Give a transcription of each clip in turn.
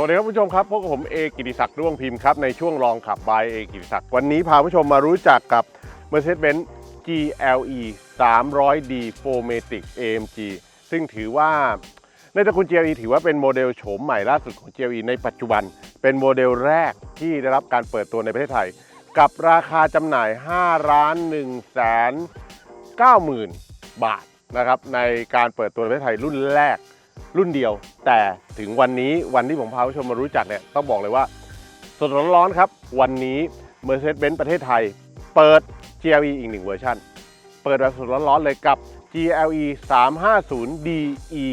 วัสดีครับผู้ชมครับพบกับผมเอกิติศักดิ์ด้วงพิมพ์ครับในช่วงลองขับบายเอกิติศักดิ์วันนี้พาผู้ชมมารู้จักกับ Mercedes-Benz GLE 300D 4matic AMG ซึ่งถือว่าในตระกูล GLE ถือว่าเป็นโมเดลโฉมใหม่ล่าสุดของ GLE ในปัจจุบัน เป็นโมเดลแรกที่ได้รับการเปิดตัวในประเทศไทย กับราคาจำหน่าย 5 ล้าน1แสน90,000 บาทนะครับในการเปิดตัวในประเทศไทยรุ่นแรก รุ่นเดียว แต่ถึงวันนี้วันที่ผมพาผู้ชมมารู้จักเนี่ยต้องบอกเลยว่าสดร้อนๆครับ วันนี้ Mercedes-Benz ประเทศไทย เปิด GLE อีกหนึ่งเวอร์ชันเปิดแบบสดร้อนๆเลยกับ GLE 350 DE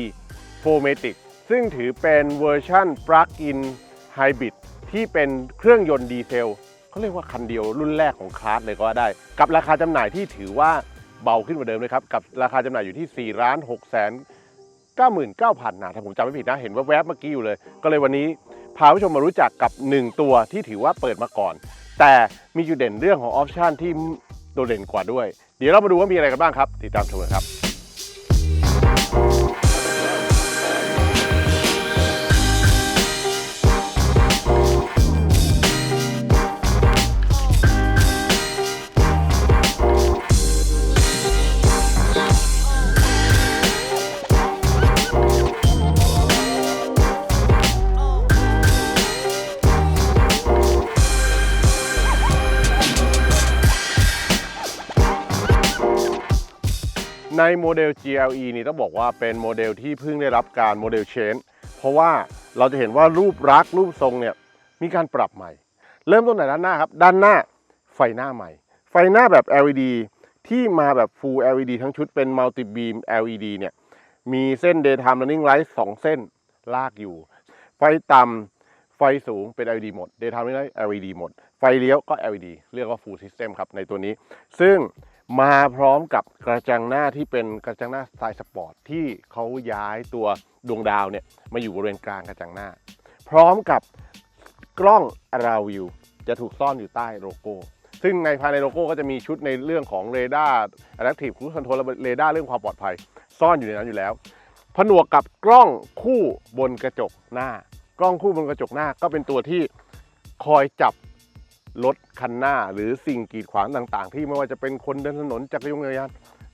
4matic ซึ่งถือเป็นเวอร์ชัน Plug-in Hybrid ที่เป็นเครื่องยนต์ดีเซลเขาเรียกว่าคันเดียวรุ่นแรกของคลาสเลยก็ว่าได้ กับราคาจำหน่ายที่ถือว่าเบาขึ้นกว่าเดิมเลยครับ กับราคาจำหน่ายอยู่ที่4ล้าน6แสน 99,000นะถ้าผมจำไม่ผิดนะเห็นว่าแวบๆเมื่อกี้อยู่เลย ก็เลยวันนี้พาผู้ชมมารู้จักกับ 1 ตัวที่ถือว่าเปิดมาก่อน แต่มีจุดเด่นเรื่องของออปชันที่โดดเด่นกว่าด้วย เดี๋ยวเรามาดูว่ามีอะไรกันบ้างครับ ติดตามชมกันครับ ในโมเดล GLE นี่ต้องบอกว่าเป็นโมเดลที่เพิ่งได้รับการโมเดลเชนเพราะว่าเราจะเห็นว่ารูปลักษ์รูปทรงเนี่ยมีการปรับใหม่ เริ่มต้นในด้านหน้าครับ ด้านหน้าไฟหน้าใหม่ ไฟหน้าแบบ LED ที่มาแบบ Full LED ทั้งชุดเป็น Multi Beam LED เนี่ยมีเส้น Daytime Running Light 2 เส้นลากอยู่ ไฟต่ำไฟสูงเป็น LED หมด Daytime Running Light LED หมด ไฟเลี้ยวก็ LED เรียกว่า Full System ครับในตัวนี้ ซึ่ง มาพร้อมกับกระจังหน้าที่เป็นกระจังหน้าสไตล์สปอร์ตที่เขาย้ายตัวดวงดาวเนี่ยมาอยู่บริเวณกลางกระจังหน้า พร้อมกับกล้องราวิวจะถูกซ่อนอยู่ใต้โลโก้ ซึ่งในภายในโลโก้ก็จะมีชุดในเรื่องของเรดาร์ Adaptive Cruise Control แลเรดาร์เรื่องความปลอดภัย ซ่อนอยู่ในนั้นอยู่แล้ว ผนวกกับกล้องคู่บนกระจกหน้า กล้องคู่บนกระจกหน้าก็เป็นตัวที่คอยจับ รถคันหน้าหรือสิ่งกีดขวางต่างๆ ที่ไม่ว่าจะเป็นคนเดินถนนจักรยานยาน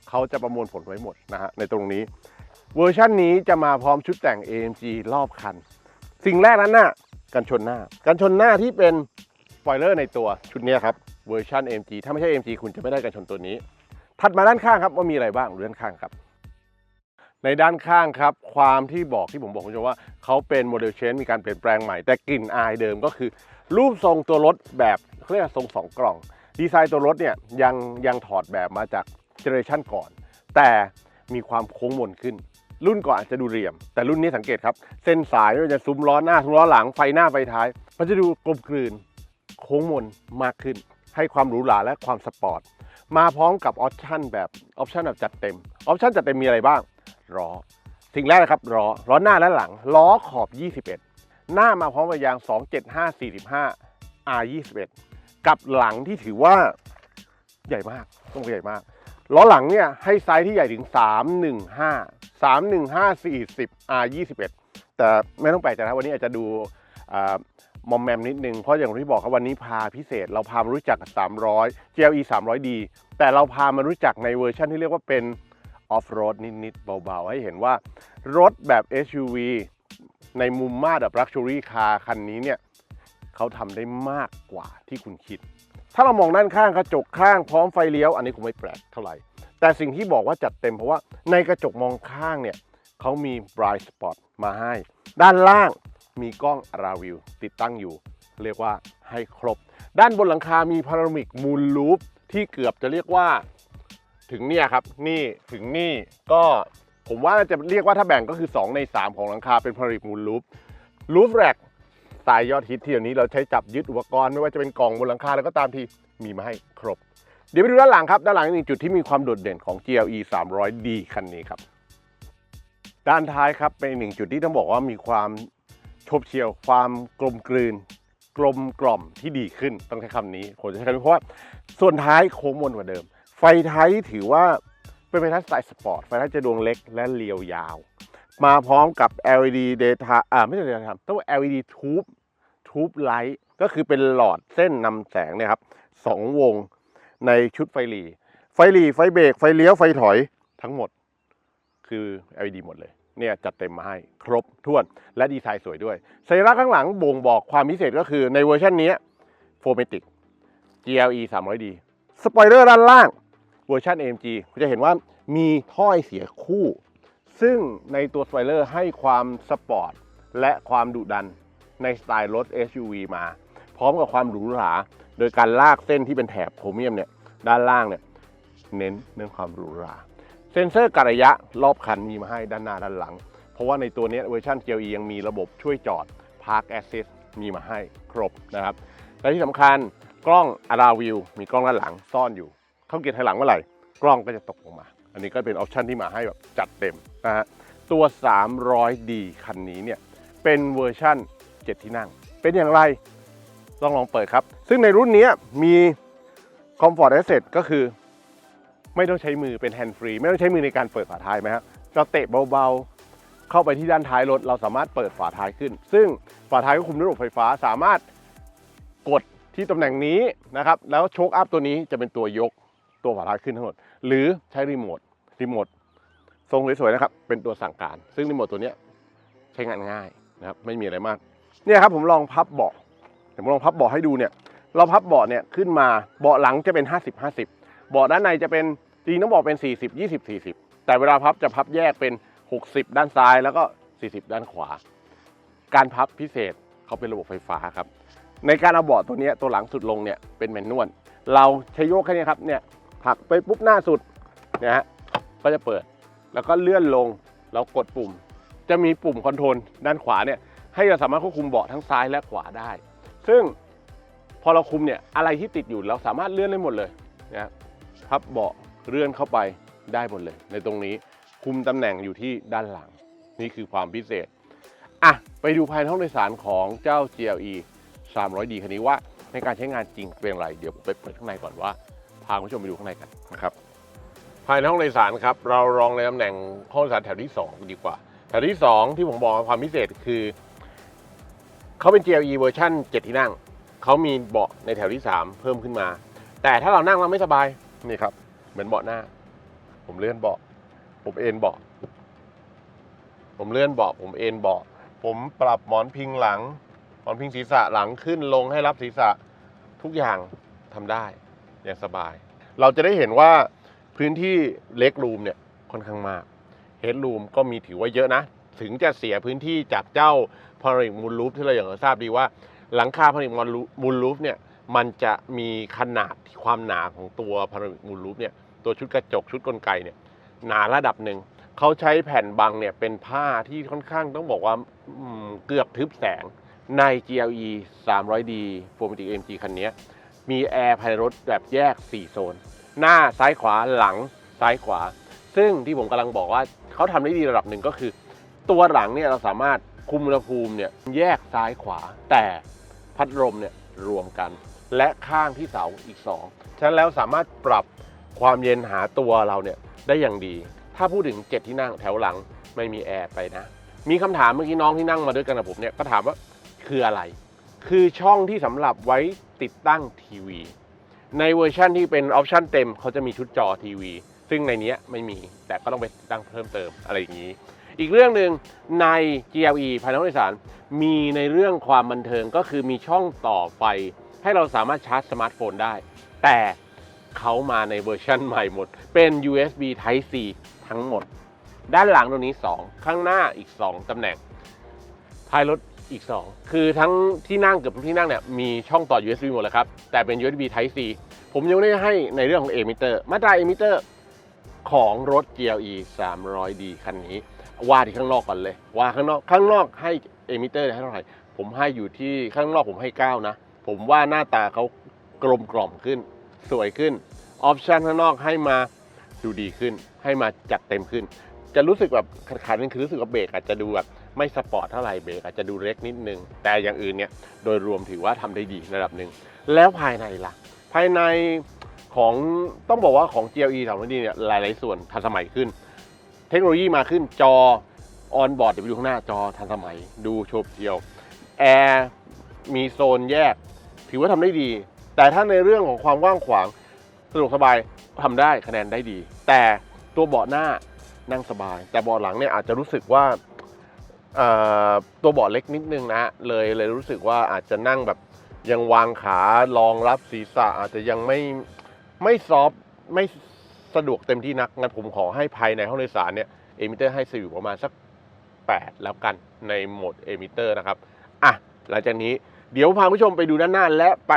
เขาจะประมวลผลไว้หมดนะฮะในตรงนี้ เวอร์ชันนี้จะมาพร้อมชุดแต่ง AMG รอบคัน สิ่งแรกนั้นน่ะกันชนหน้า กันชนหน้าที่เป็นสปอยเลอร์ในตัวชุดนี้ครับเวอร์ชัน AMG ถ้าไม่ใช่ AMG คุณจะไม่ได้กันชนตัวนี้ ถัดมาด้านข้างครับว่ามีอะไรบ้างด้านข้างครับ ในด้านข้างครับ ความที่บอกที่ผมบอกคุณผู้ชมว่าเขาเป็นโมเดลเชนมีการเปลี่ยนแปลงใหม่ แต่กลิ่นอายเดิมก็คือ รูปทรงตัวรถแบบเรียกทรงสองกล่อง ดีไซน์ตัวรถเนี่ยยังยังถอดแบบมาจากเจเนอเรชันก่อน แต่มีความโค้งมนขึ้น รุ่นก่อนอาจจะดูเรียม แต่รุ่นนี้สังเกตครับ เส้นสายไม่ว่าจะซุ้มล้อหน้าซุ้มล้อหลังไฟหน้าไฟท้าย มันจะดูกลมกลืน โค้งมนมากขึ้น ให้ความหรูหราและความสปอร์ตมาพร้อมกับออปชั่นแบบออปชั่นแบบจัดเต็มออปชั่นจัดเต็มมีอะไรบ้าง ล้อสิ่งแรกนะครับล้อล้อหน้าและหลัง ล้อขอบ 21 หน้ามาพร้อมกับยาง 275 45 R21 กับหลังที่ถือว่าใหญ่มากต้องบอกใหญ่มากล้อหลังเนี่ยให้ไซส์ที่ใหญ่ถึง 315 315 40 R21 แต่ไม่ต้องแปลกใจนะวันนี้อาจจะดูมอมแมมนิดนึง เพราะอย่างที่บอกครับวันนี้พาพิเศษ เราพามารู้จักกับ300 GLE 300D แต่เราพามารู้จักในเวอร์ชันที่เรียกว่าเป็น ออฟโรดนิด ๆ เบา ๆ ให้เห็นว่ารถแบบ SUV ในมุมมาแบบ Luxury Car คันนี้เนี่ยเขาทำได้มากกว่าที่คุณคิด ถ้าเรามองด้านข้างกระจกข้างพร้อมไฟเลี้ยว อันนี้คงไม่แปลกเท่าไหร่ แต่สิ่งที่บอกว่าจัดเต็มเพราะว่าในกระจกมองข้างเนี่ยเขามี Bright Spot มาให้ ด้านล่างมีกล้องอาราวิวติดตั้งอยู่ เรียกว่าให้ครบ ด้านบนหลังคามีพารามิกมูลลูปที่เกือบจะเรียกว่า ถึงเนี่ยครับ นี่ถึงนี่ก็ผมว่าจะเรียกว่าถ้าแบ่งก็คือ 2 ใน 3 ของหลังคาเป็นพารามิกมูลลูปลูปแรกสายยอดฮิตที่เดี๋ยวนี้เราใช้จับยึดอุปกรณ์ไม่ว่าจะเป็นกล่องบนหลังคาแล้วก็ตามทีมีมาให้ครบ เดี๋ยวไปดูด้านหลังครับ ด้านหลังอีกหนึ่งจุดที่มีความโดดเด่นของ GLE 300D คันนี้ครับ ด้านท้ายครับเป็นหนึ่งจุดที่ต้องบอกว่ามีความโฉบเฉี่ยวความกลมกลืน กลมกล่อมที่ดีขึ้นต้องใช้คำนี้ผมจะใช้คำนี้เพราะว่าส่วนท้ายโค้งมนกว่าเดิม ไฟท้ายถือว่าเป็นไฟท้ายสไตล์สปอร์ต ไฟท้ายจะดวงเล็กและเรียวยาว มาพร้อมกับ LED data อ่าไม่ใช่ data ต้อง LED tube tube light ก็คือเป็นหลอดเส้นนำแสงเนี่ยครับสองวงในชุดไฟหลี ไฟหลีไฟเบรก ไฟเลี้ยว ไฟถอยทั้งหมด คือ LED หมดเลย เนี่ยจัดเต็มมาให้ครบถ้วนและดีไซน์สวยด้วยสัญลักษณ์ข้างหลังบ่งบอกความพิเศษก็คือในเวอร์ชันนี้โฟเมติก GLE 300D สปอยเลอร์ด้านล่าง เวอร์ชัน AMG คุณจะเห็นว่ามีถ้อยเสียคู่ ซึ่งในตัวสปอยเลอร์ให้ความสปอร์ตและความดุดันในสไตล์รถ SUV มา พร้อมกับความหรูหรา โดยการลากเส้นที่เป็นแถบโครเมียมเนี่ยด้านล่างเนี่ยเน้นเรื่องความหรูหรา เซ็นเซอร์กระยะรอบคันมีมาให้ด้านหน้าด้านหลัง เพราะว่าในตัวนี้เวอร์ชัน GLE ยังมีระบบช่วยจอด Park Assist มีมาให้ครบนะครับ และที่สำคัญกล้องอาราวิวมีกล้องด้านหลังซ่อนอยู่ เข้าเกียร์ถอยหลังเมื่อไหร่กล้องก็จะตกลงมา อันนี้ก็เป็นออปชันที่มาให้แบบจัดเต็มนะฮะตัว 300D คันนี้เนี่ยเป็นเวอร์ชั่น 7 ที่นั่ง เป็นอย่างไรต้องลองเปิดครับ ซึ่งในรุ่นนี้มี Comfort Asset ก็คือ ไม่ต้องใช้มือเป็นแฮนด์ฟรีไม่ต้องใช้มือในการเปิดฝาท้ายไหมครับเราเตะเบาๆ เข้าไปที่ด้านท้ายรถ เราสามารถเปิดฝาท้ายขึ้น ซึ่งฝาท้ายก็คุมด้วยระบบไฟฟ้าสามารถกดที่ตำแหน่งนี้นะครับ แล้วโชคอัพตัวนี้จะเป็นตัวยก ตัวฝาท้ายขึ้นทั้งหมด หรือใช้รีโมทรีโมททรงสวยๆนะครับ เป็นตัวสั่งการ ซึ่งรีโมทตัวนี้ใช้งานง่ายนะครับไม่มีอะไรมากเนี่ยครับผมลองพับเบาะผมลองพับเบาะให้ดูเนี่ยเราพับเบาะเนี่ยขึ้นมาเบาะหลังจะเป็น 50 50 เบาะด้านในจะเป็นจริงต้องบอกเป็น 40 20 40 แต่เวลาพับจะพับแยกเป็น 60 ด้านซ้ายแล้วก็ 40 ด้านขวา การพับพิเศษเขาเป็นระบบไฟฟ้าครับในการเอาเบาะตัวนี้ตัวหลังสุดลงเนี่ยเป็นแมนนวลเราใช้โยกแค่นี้ครับเนี่ย ผลักไปปุ๊บหน้าสุดเนี่ยฮะก็จะเปิด แล้วก็เลื่อนลงเรากดปุ่ม จะมีปุ่มคอนโทรลด้านขวาเนี่ยให้เราสามารถควบคุมเบาะทั้งซ้ายและขวาได้ ซึ่งพอเราคุมเนี่ยอะไรที่ติดอยู่เราสามารถเลื่อนได้หมดเลยนะพับเบาะเลื่อนเข้าไปได้หมดเลย ในตรงนี้คุมตำแหน่งอยู่ที่ด้านหลัง นี่คือความพิเศษอะไปดูภายในห้องโดยสารของเจ้า GLE 300D คันนี้ว่าในการใช้งานจริงเป็นไร เดี๋ยวผมไปเปิดข้างในก่อนว่าาคุณผู้ชมไปดูข้างในกันนะครับภายในห้องโดยสารครับเราลองในตำแหน่งห้องโดยสารแถวที่2ดีกว่า แถวที่ 2 ที่ผมบอกว่าความพิเศษคือเขาเป็น GLE เวอร์ชัน7 ที่นั่งเขามีเบาะในแถวที่ 3 เพิ่มขึ้นมา แต่ถ้าเรานั่งแล้วไม่สบายนี่ครับ เหมือนเบาะหน้า ผมเลื่อนเบาะ ผมเอนเบาะ ผมเลื่อนเบาะ ผมเอนเบาะ ผมปรับหมอนพิงหลัง หมอนพิงศีรษะหลังขึ้นลงให้รับศีรษะทุกอย่างทำได้ อย่างสบาย เราจะได้เห็นว่าพื้นที่เล็กรูมเนี่ยค่อนข้างมากเฮดรูมก็มีถือว่าเยอะนะ ถึงจะเสียพื้นที่จากเจ้าพารา i กมูลลูฟที่เราอย่างเราทราบดีว่า หลังคาพารา i กมูลลูฟเนี่ยมันจะมีขนาดความหนาของตัวพารา i กมูลลูฟเนี่ยตัวชุดกระจกชุดกลไกเนี่ยหนาระดับหนึ่งเขาใช้แผ่นบังเนี่ยเป็นผ้าที่ค่อนข้างต้องบอกว่าเกือบทึบแสงใน GLE 300D 4 MG คันนี้ มีแอร์ภายในรถแบบแยก 4 โซน หน้าซ้ายขวาหลังซ้ายขวา ซึ่งที่ผมกำลังบอกว่าเขาทำได้ดีระดับหนึ่งก็คือ ตัวหลังเนี่ยเราสามารถคุมอุณหภูมิเนี่ยแยกซ้ายขวา แต่พัดลมเนี่ยรวมกัน และข้างที่เสาอีก 2 ฉะนั้นแล้วสามารถปรับความเย็นหาตัวเราเนี่ยได้อย่างดี ถ้าพูดถึง 7 ที่นั่งแถวหลังไม่มีแอร์ไปนะ มีคำถามเมื่อกี้น้องที่นั่งมาด้วยกันกับผมเนี่ยก็ถามว่าคืออะไร คือช่องที่สำหรับไว้ติดตั้งทีวี ในเวอร์ชันที่เป็นออปชันเต็มเขาจะมีชุดจอทีวี ซึ่งในนี้ไม่มีแต่ก็ต้องไปติดตั้งเพิ่มเติมอะไรอย่างนี้ อีกเรื่องหนึ่งใน GLE ภายในห้องโดยสารมีในเรื่องความบันเทิงก็คือมีช่องต่อไฟ ให้เราสามารถชาร์จสมาร์ทโฟนได้ แต่เขามาในเวอร์ชันใหม่หมด เป็น USB Type C ทั้งหมด ด้านหลังตรงนี้ 2 ข้างหน้าอีก 2ตำแหน่งท้ายรถ อีก 2 คือทั้งที่นั่งเกือบทุกที่นั่งเนี่ยมีช่องต่อ USB หมดแล้วครับ แต่เป็น USB Type C ผมยังไม่ได้ให้ในเรื่องของ emitter มาตรา emitter ของรถ GLE 300D คันนี้ ว่าที่ข้างนอกก่อนเลย ว่าข้างนอกข้างนอกให้ emitter ให้เท่าไหร่ ผมให้อยู่ที่ข้างนอกผมให้ 9 นะ ผมว่าหน้าตาเขากลมกล่อมขึ้น สวยขึ้นออปชันข้างนอกให้มาดูดีขึ้น ให้มาจัดเต็มขึ้น จะรู้สึกแบบขาดๆนึงคือรู้สึกว่าเบรกอาจจะดูแบบ ไม่สปอร์ตเท่าไหร่เบรกอาจจะดูเล็กนิดนึง แต่อย่างอื่นเนี่ยโดยรวมถือว่าทำได้ดีระดับหนึ่งแล้วภายในล่ะ ภายในของต้องบอกว่าของ GLE 2 0 d เนี่ยหลายๆส่วนทันสมัยขึ้น เทคโนโลยีมาขึ้นจอออนบอร์ดเดี๋ยวไปดูข้างหน้าจอทันสมัย ดูโฉบเฉียวแอร์มีโซนแยก ถือว่าทำได้ดี แต่ถ้าในเรื่องของความกว้างขวางสะดวกสบายทำได้คะแนนได้ดี แต่ตัวเบาะหน้านั่งสบาย แต่เบาะหลังเนี่ยอาจจะรู้สึกว่า ตัวเบาะเล็กนิดนึงนะเลยเลยรู้สึกว่าอาจจะนั่งแบบยังวางขารองรับศีรษะอาจจะยังไม่ไม่ซอฟต์ไม่สะดวกเต็มที่นักงั้นผมขอให้ภายในห้องโดยสารเนี่ยเอมิเตอร์ให้สอยู่ประมาณสัก 8 แล้วกันในโหมดเอมิเตอร์นะครับอะหลังจากนี้เดี๋ยวพาผู้ชมไปดูด้านหน้าและไป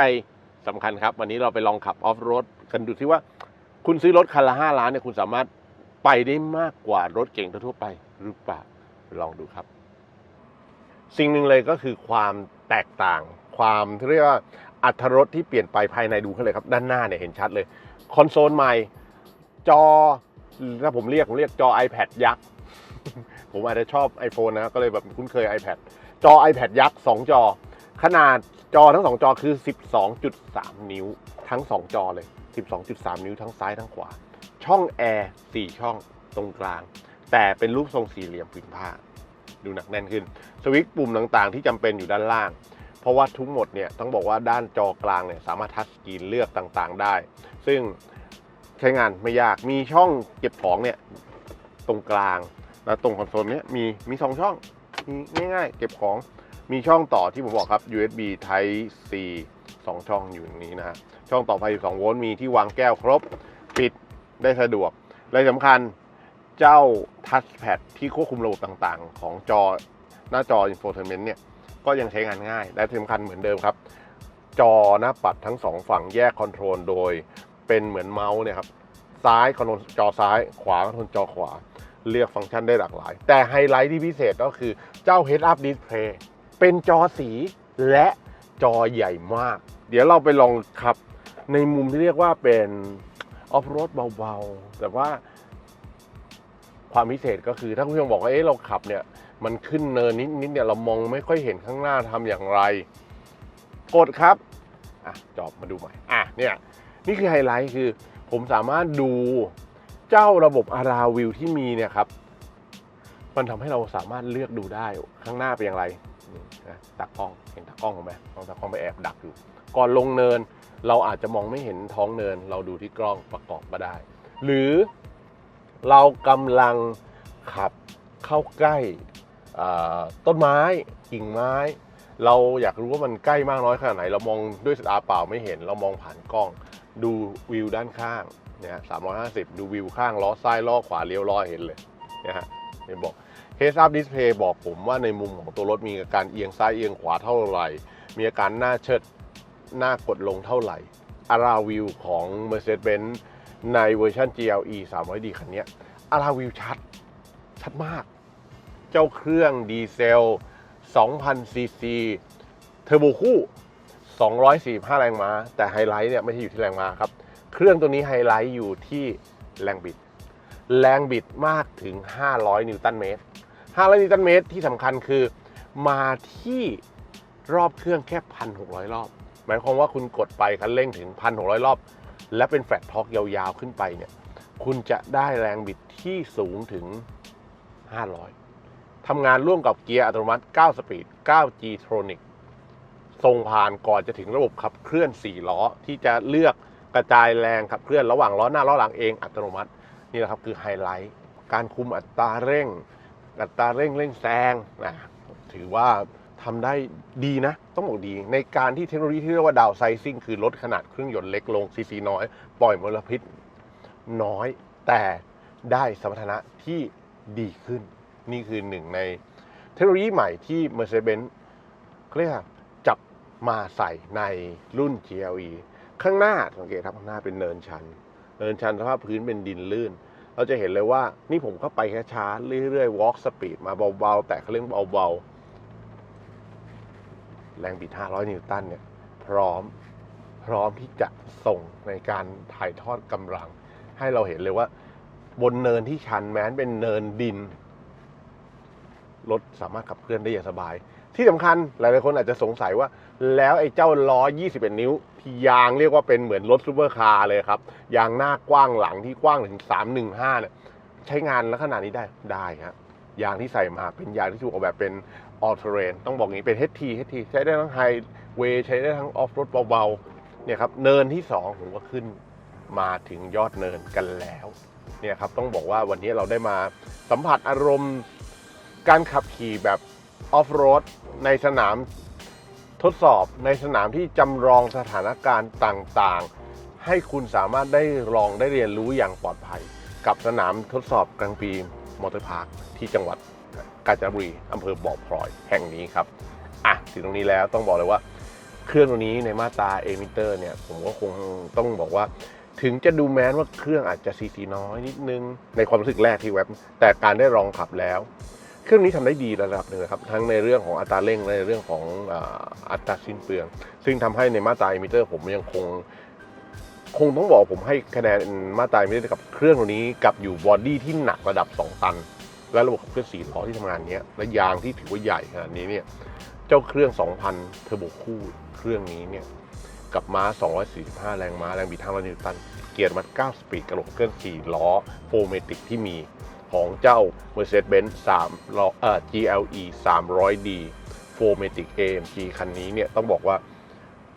สำคัญครับ วันนี้เราไปลองขับออฟโรดกันดูซิว่า คุณซื้อรถคันละ5ล้านเนี่ยคุณสามารถไปได้มากกว่ารถเก่งทั่วไปหรือเปล่าลองดูครับ สิ่งหนึ่งเลยก็คือความแตกต่าง ความที่เรียกว่าอัตรรสที่เปลี่ยนไปภายในดูเขาเลยครับ ด้านหน้าเนี่ยเห็นชัดเลย คอนโซลใหม่ จอถ้าผมเรียกผมเรียกจอ iPad ยักษ์ ผมอาจจะชอบ iPhone นะ ก็เลยแบบคุ้นเคย iPad จอ iPad ยักษ์ 2 จอ ขนาดจอทั้ง 2 จอคือ 12.3 นิ้ว ทั้ง 2 จอเลย 12.3 นิ้วทั้งซ้ายทั้งขวา ช่องแอร์4ช่องตรงกลาง แต่เป็นรูปทรงสี่เหลี่ยมผืนผ้า ดูหนักแน่นขึ้น สวิตช์ปุ่มต่างๆ ที่จำเป็นอยู่ด้านล่าง เพราะว่าทั้งหมดเนี่ยต้องบอกว่าด้านจอกลางเนี่ยสามารถทัชสกรีนเลือกต่างๆ ได้ ซึ่งใช้งานไม่ยากมีช่องเก็บของเนี่ยตรงกลางแล้วตรงคอนโซลเนี้ยมีมีสองช่องมีง่ายๆ เก็บของมีช่องต่อที่ผมบอกครับ USB Type C 2 ช่องอยู่ตรงนี้นะฮะช่องต่อไฟ12โวลต์มีที่วางแก้วครบ ปิดได้สะดวกและสำคัญ เจ้าทัชแพดที่ควบคุมระบบต่างๆ ของจอหน้าจอ Infotainment เนี่ยก็ยังใช้งานง่าย และสำคัญเหมือนเดิมครับ จอหน้าปัดทั้งสองฝั่งแยกคอนโทรลโดยเป็นเหมือนเมาส์เนี่ยครับซ้ายคอนโทรลจอซ้าย ขวาคอนโทรลจอขวา เลือกฟังก์ชันได้หลากหลาย แต่ไฮไลท์ที่พิเศษก็คือเจ้า Head Up Display เป็นจอสีและจอใหญ่มาก เดี๋ยวเราไปลองขับในมุมที่เรียกว่าเป็นออฟโรดเบาๆ แต่ว่า ความพิเศษก็คือถ้าคุณผู้ชมบอกว่าเอ๊ะเราขับเนี่ยมันขึ้นเนินนิดๆเนี่ยเรามองไม่ค่อยเห็นข้างหน้าทำอย่างไร กดครับอะจอบมาดูใหม่อะเนี่ยนี่คือไฮไลท์คือผมสามารถดูเจ้าระบบอาราวิวที่มีเนี่ยครับ มันทำให้เราสามารถเลือกดูได้ข้างหน้าเป็นอย่างไรนี่นะตากล้องเห็นตากล้องไหมลองตากล้องไปแอบดักอยู่ก่อนลงเนิน เราอาจจะมองไม่เห็นท้องเนิน เราดูที่กล้องประกอบมาได้ หรือ เรากำลังขับเข้าใกล้ต้นไม้กิ่งไม้ เราอยากรู้ว่ามันใกล้มากน้อยขนาดไหน เรามองด้วยสายตาเปล่าไม่เห็น เรามองผ่านกล้อง ดูวิวด้านข้างเนี่ยสามร้อยห้าสิบดูวิวข้างล้อซ้ายล้อขวาเลี้ยวล้อเห็นเลยนะฮะเนี่บอก Heads Up Display บอกผมว่าในมุมของตัวรถมีอาการเอียงซ้ายเอียงขวาเท่าไหร่ มีอาการหน้าเชิดหน้ากดลงเท่าไหร่อาราวิวของ Mercedes-Benz ในเวอร์ชัน GLE 300D คันนี้อาราวิวชัด ชัดมาก เจ้าเครื่องดีเซล 2,000 ซีซีเทอร์โบคู่ 245 แรงม้า แต่ไฮไลท์เนี่ยไม่ใช่อยู่ที่แรงม้าครับ เครื่องตัวนี้ไฮไลท์อยู่ที่แรงบิด แรงบิดมากถึง 500 นิวตันเมตร 500 นิวตันเมตรที่สำคัญคือมาที่รอบเครื่องแค่ 1,600 รอบ หมายความว่าคุณกดไปคันเร่งถึง 1,600 รอบ และเป็นแฟลตท็อกยาวๆขึ้นไปเนี่ยคุณจะได้แรงบิดที่สูงถึง 500 ทำงานร่วมกับเกียร์อัตโนมัติ 9 สปีด 9G Tronic ส่งผ่านก่อนจะถึงระบบขับเคลื่อน 4 ล้อ ที่จะเลือกกระจายแรงขับเคลื่อนระหว่างล้อหน้าล้อหลังเองอัตโนมัติ นี่แหละครับคือไฮไลท์ การคุมอัตราเร่ง อัตราเร่งเร่งแซงนะถือว่า ทำได้ดีนะ ต้องบอกดี ในการที่เทคโนโลยีที่เรียกว่าดาวไซซิ่งคือลดขนาดเครื่องยนต์เล็กลงซีซีน้อย ปล่อยมลพิษน้อย แต่ได้สมรรถนะที่ดีขึ้น นี่คือหนึ่งในเทคโนโลยีใหม่ที่ Mercedes-Benz เขาเรียกว่าจับมาใส่ในรุ่น GLE ข้างหน้าสังเกตครับข้างหน้าเป็นเนินชัน เนินชันสภาพพื้นเป็นดินลื่น เราจะเห็นเลยว่านี่ผมก็ไปช้าๆเรื่อยๆ walk speed มาเบาๆ แต่เขาเร่งเบาๆ แรงบิด 500 นิวตันเนี่ยพร้อมพร้อมที่จะส่งในการถ่ายทอดกำลัง ให้เราเห็นเลยว่า บนเนินที่ชันแม้นเป็นเนินดินรถสามารถขับเคลื่อนได้อย่างสบาย ที่สำคัญหลายๆคนอาจจะสงสัยว่า แล้วไอ้เจ้าล้อ 21 นิ้ว ที่ยางเรียกว่าเป็นเหมือนรถซูเปอร์คาร์เลยครับ ยางหน้ากว้างหลังที่กว้างถึง 315 เนี่ย ใช้งานลักษณะนี้ได้ได้ครับ ยางที่ใส่มาเป็นยางที่ถูกออกแบบเป็น all terrain ต้องบอกงี้เป็น HT HT ใช้ได้ทั้ง highway ใช้ได้ทั้ง off road เบาๆเนี่ยครับเนินที่2ผมก็ขึ้นมาถึงยอดเนินกันแล้วเนี่ยครับต้องบอกว่าวันนี้เราได้มาสัมผัสอารมณ์การขับขี่แบบ off road ในสนามทดสอบในสนามที่จำลองสถานการณ์ต่างๆ ให้คุณสามารถได้ลองได้เรียนรู้อย่างปลอดภัย กับสนามทดสอบกลางปี มอเตอร์พาร์คที่จังหวัดกาญจนบุรีอำเภอบ่อพลอยแห่งนี้ครับอะถึงตรงนี้แล้วต้องบอกเลยว่า เครื่องตัวนี้ในมาตราเอมิเตอร์เนี่ยผมก็คงต้องบอกว่า ถึงจะดูแม้นว่าเครื่องอาจจะซีซีน้อยนิดนึง ในความรู้สึกแรกที่แว็บแต่การได้ลองขับแล้วเครื่องนี้ทำได้ดีระดับหนึ่งครับทั้งในเรื่องของอัตราเร่งและในเรื่องของอัตราสิ้นเปลือง ซึ่งทำให้ในมาตราเอมิเตอร์ ผมยังคง คงต้องบอกผมให้คะแนนมาตาเอมิเตอร์กับเครื่องตัวนี้กับอยู่บอดี้ที่หนักระดับ 2 ตัน และระบบขับเคลื่อน4ล้อที่ทำงานเนี้ยและยางที่ถือว่าใหญ่ขนาดนี้เนี่ยเจ้าเครื่อง 2,000 เทอร์โบคู่เครื่องนี้เนี่ยกับม้า 245 แรงม้าแรงบิดทางร้อยนิวตัน เกียร์มัด 9 สปีดกระโหลกเคลื่อน4ล้อโฟเมติกที่มีของเจ้า Mercedes-Benz 3ล้อเอ่อ GLE 300D โฟเมติก AMG คันนี้เนี่ยต้องบอกว่า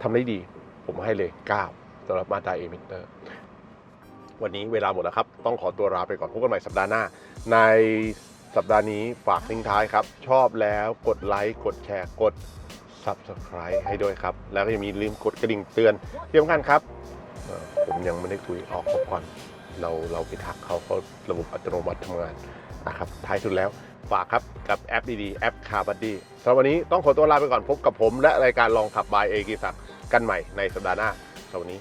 ทำได้ดี ผมให้เลย 9 สำหรับมาตราเอมิเตอร์วันนี้เวลาหมดแล้วครับ ต้องขอตัวลาไปก่อนพบกันใหม่สัปดาห์หน้า ในสัปดาห์นี้ฝากทิ้งท้ายครับ ชอบแล้วกดไลค์กดแชร์กด Subscribe ให้ด้วยครับ แล้วก็ยังมีลืมกดกระดิ่งเตือนที่สำคัญครับ ผมยังไม่ได้คุยออกขาก่อนเราเราไปทักเขาเขาระบบอัตโนมัติทำงานนะครับท้ายสุดแล้วฝากครับกับแอปดีๆ แอปคาร์บัดดี้สำหรับวันนี้ต้องขอตัวลาไปก่อนพบกับผม และรายการลองขับบายเอกิศักกันใหม่ในสัปดาห์หน้าสำหรับวันนี้